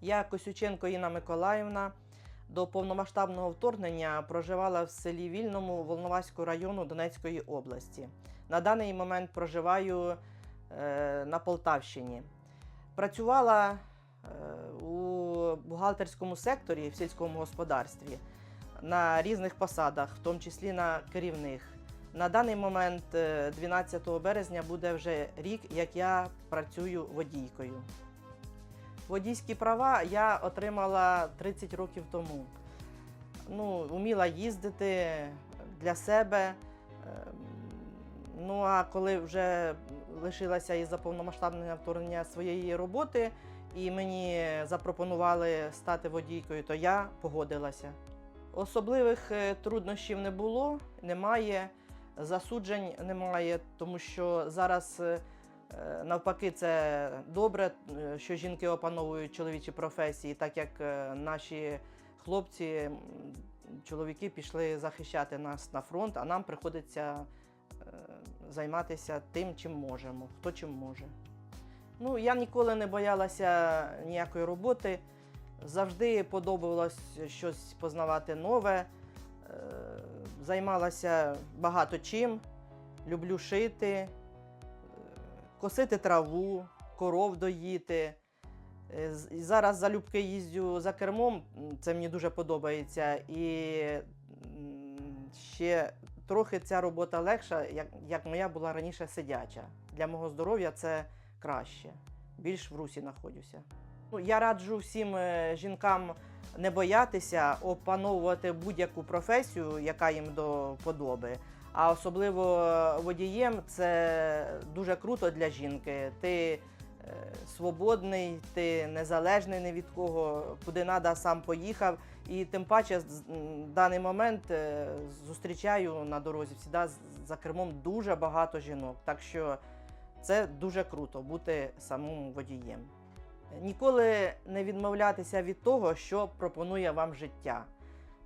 Я Косюченко Інна Миколаївна. До повномасштабного вторгнення проживала в селі Вільному Волноваського району Донецької області. На даний момент проживаю е, на Полтавщині. Працювала е, у бухгалтерському секторі в сільському господарстві на різних посадах, в тому числі на керівних. На даний момент, е, 12 березня, буде вже рік, як я працюю водійкою. Водійські права я отримала 30 років тому. Ну, вміла їздити для себе. Ем, Ну а коли вже лишилася із-за повномасштабного вторгнення своєї роботи, і мені запропонували стати водійкою, то я погодилася. Особливих е, труднощів не було, немає, засуджень немає, тому що зараз е, навпаки це добре, е, що жінки опановують чоловічі професії, так як е, наші хлопці, чоловіки пішли захищати нас на фронт, а нам приходиться е, займатися тим, чим можемо, хто чим може. Ну, я ніколи не боялася ніякої роботи. Завжди подобалось щось познавати нове. Е, Займалася багато чим. Люблю шити, е, косити траву, коров доїти. Е, Зараз залюбки їздю за кермом, це мені дуже подобається. І ще трохи ця робота легша, як, як моя була раніше сидяча. Для мого здоров'я це краще. Більш в русі знаходжуся. Ну, я раджу всім е, жінкам не боятися опановувати будь-яку професію, яка їм до вподоби. А особливо е, водієм це дуже круто для жінки. Ти е, свободний, ти незалежний ні від кого, куди треба, сам поїхав. І тим паче в даний момент е, зустрічаю на дорозі всіда за кермом дуже багато жінок. Так що це дуже круто бути самим водієм. Ніколи не відмовлятися від того, що пропонує вам життя.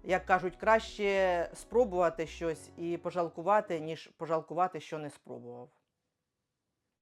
Як кажуть, краще спробувати щось і пожалкувати, ніж пожалкувати, що не спробував.